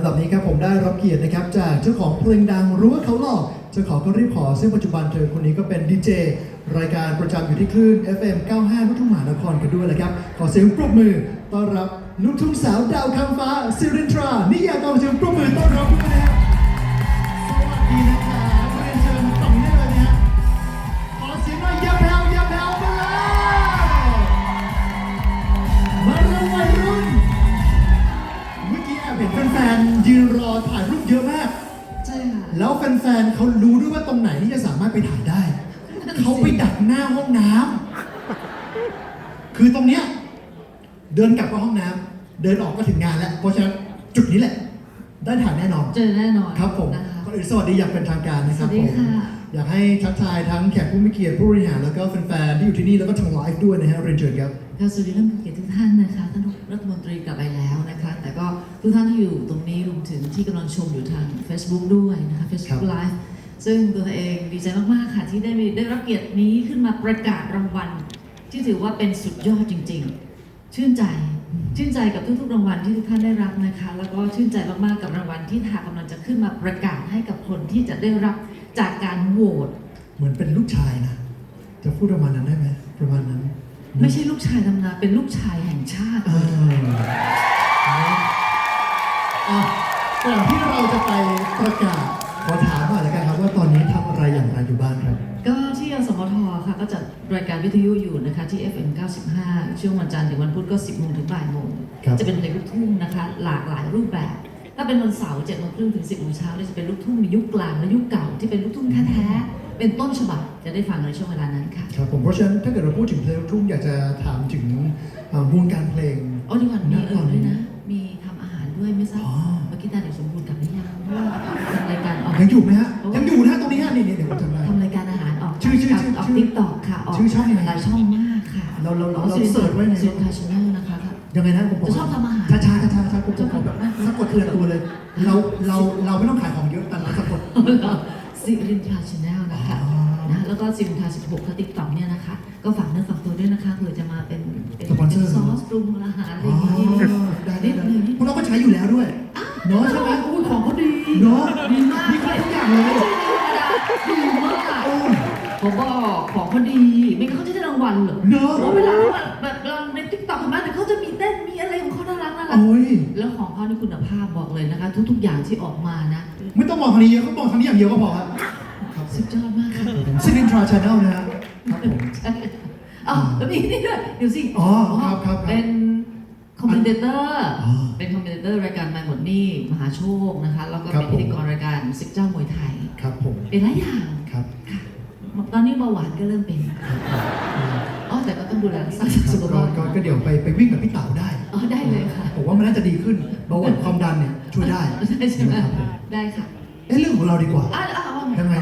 ลำดับนี้ครับผมได้รับเกียรตินะครับจากเจ้าของเพลงดังรู้ว่าเขาหลอกเจ้าของก็รีบขอ ซึ่งปัจจุบันเธอคนนี้ก็เป็นดีเจรายการประจำอยู่ที่คลื่น FM 95ลูกทุ่งมหานครกันด้วยแหละครับ ขอเสียงปรบมือต้อนรับลูกทุ่งสาวดาวคำฟ้าซิรินทรานิยากรเสียงปรบมือต้อนรับด้วยนะครับสวัสดีนะครับ ถ่ายรูปเยอะมาก ใช่ค่ะ แล้วแฟนๆเขารู้ด้วยว่าตรงไหนที่จะสามารถไปถ่ายได้ เขาไปดักหน้าห้องน้ำคือตรงเนี้ยเดินกลับมาห้องน้ำเดินออกก็ถึงงานแล้วเพราะฉะนั้นจุดนี้แหละ ได้ถ่ายแน่นอน เจอแน่นอนครับผมนะคะ ก่อนอื่นสวัสดีอย่างเป็นทางการนะครับสวัสดีผมค่ะ อยากให้ทักทายทั้งแขกผู้มีเกียรติผู้บริหารแล้วก็แฟนๆที่อยู่ที่นี่แล้วก็ทางไลฟ์ด้วยนะฮะเรียนเชิญครับก็สวัสดีท่านผู้เกียรติทุกท่านนะคะท่านรัฐมนตรีกลับไปแล้วนะคะ แต่ก็ทุกท่านที่อยู่ตรงนี้รวมถึงที่กำลังชมอยู่ทาง Facebook ด้วยนะคะ Facebook ครับ Live ซึ่งตัวเองดีใจมากๆค่ะที่ได้มีได้รับเกียรตินี้ขึ้นมาประกาศรางวัล ที่ถือว่าเป็นสุดยอดจริง ๆ ชื่นใจชื่นใจกับทุกๆรางวัลที่ทุกท่านได้รับนะคะ แล้วก็ชื่นใจมากๆกับรางวัลที่ทางกำลังจะขึ้นมาประกาศให้กับคนที่จะได้รับ จากการโหวตเหมือนเป็นลูกชายนะ จะพูดประมาณนั้นได้ไหมประมาณนั้นไม่ใช่ลูกชายทำนาเป็นลูกชายแห่งชาติเอออะก่อนที่เราจะไปประกาศขอถามหน่อยแล้วกันครับว่าตอนนี้ทำอะไรอย่างไรอยู่บ้างครับ ก็ที่อสมทค่ะก็จัดรายการวิทยุอยู่นะคะที่ FM 95 ช่วงวันจันทร์ถึงวันพุธก็ 10โมงถึงบ่ายโมงครับ จะเป็นเพลงลูกทุ่งนะคะ หลากหลายรูปแบบ ถ้าเป็นวันเสาร์7โมงครึ่งถึง10โมงเช้าเนี่ยจะเป็นลูกทุ่งในยุคกลางและยุคเก่าที่เป็นลูกทุ่งแท้ๆเป็นต้นฉบับจะได้ฟังในช่วงเวลานั้นค่ะ ครับผมเพราะฉะนั้นถ้าเกิดเราพูดถึงเพลงลูกทุ่งอยากจะถามถึงเอ่อวงการเพลงโอ้ดีกว่ามีณเอตออนนี้ด้วยนะ มีทำอาหารด้วยไม่ทราบอ๋อ เมื่อกี้ตาเด็กสมบูรณ์กลับหรือยังเพราะว่าทำรายการออกยังอยู่ไหมฮะยังอยู่นะฮะตรงนี้ฮะนี่นี่เดี๋ยวผมจำได้ ทำรายการอาหารออกชื่อชื่อชื่อออกชื่อติ๊กต็อกค่ะออกชื่อช่องยังไงหลายช่องมากค่ะเราเราเราอ๋อเราเสิร์ชไว้ในสินค้าชาแนลนะคะครับ ยังไงนะผมจะชอบทำอาหารช้าช้าช้าช้าช้าผมจะขอแบบสะกดเตือนตัวเลย เราเราเราไม่ต้องขายของเยอะแต่เราสะกดสิรินทราชาแนลนะคะอ๋อนะแล้วก็สิรินทรา16ค่ะติ๊กต็อกเนี่ยนะคะ ก็ฝากเนื้อฝากตัวด้วยนะคะเผื่อจะมาเป็นเป็นสปอนเซอร์ซอสปรุงอาหารอะไรอ๋ออย่างนี้ได้ได้นิดได้นึงเพราะเราก็ใช้อยู่แล้วด้วยเนาะใช่ไหมอุ้ยของเขาดีเนาะดีมากมีครบทุกอย่างเลยดีมากโอ้ผมบอกของเขาดีไม่งั้นเขาจะได้รางวัลเหรอเนาะเพราะเวลาเขาแบบแบบเราในติ๊กต็อกเห็นไหมแต่เขาจะ โอ้ย แล้วของเขาในคุณภาพบอกเลยนะคะ ทุก ๆ อย่างที่ออกมานะไม่ต้องมองทางนี้เยอะเขามองทางนี้อย่างเดียวก็พอครับครับสุดยอดมากค่ะซินินทราชาแนลนะฮะครับผมอ๋อแล้วมีนี่ด้วยเดี๋ยวสิอ๋อครับครับครับเป็นคอมเมนเตอร์อ๋อเป็นคอมเมนเตอร์รายการมาหมดนี่มหาโชคนะคะ แล้วก็ครับเป็นพิธีกรรายการสิบเจ้ามวยไทย ครับผมเป็นหลายอย่างครับตอนนี้เบาหวานก็เริ่มเป็นอ๋อแต่ก็ต้อง ดูแลรักษาสุขก็ภาพก็ก็เดี๋ยวไปไปวิ่งกับพี่เต๋าได้อ๋อได้เลยค่ะ ผมว่ามันน่าจะดีขึ้นเบาหวานความดันเนี่ยช่วยได้ได้ใช่ไหมนะครับผมได้ค่ะเอ้เรื่องของเราดีกว่า อะอะว่าไงยังไง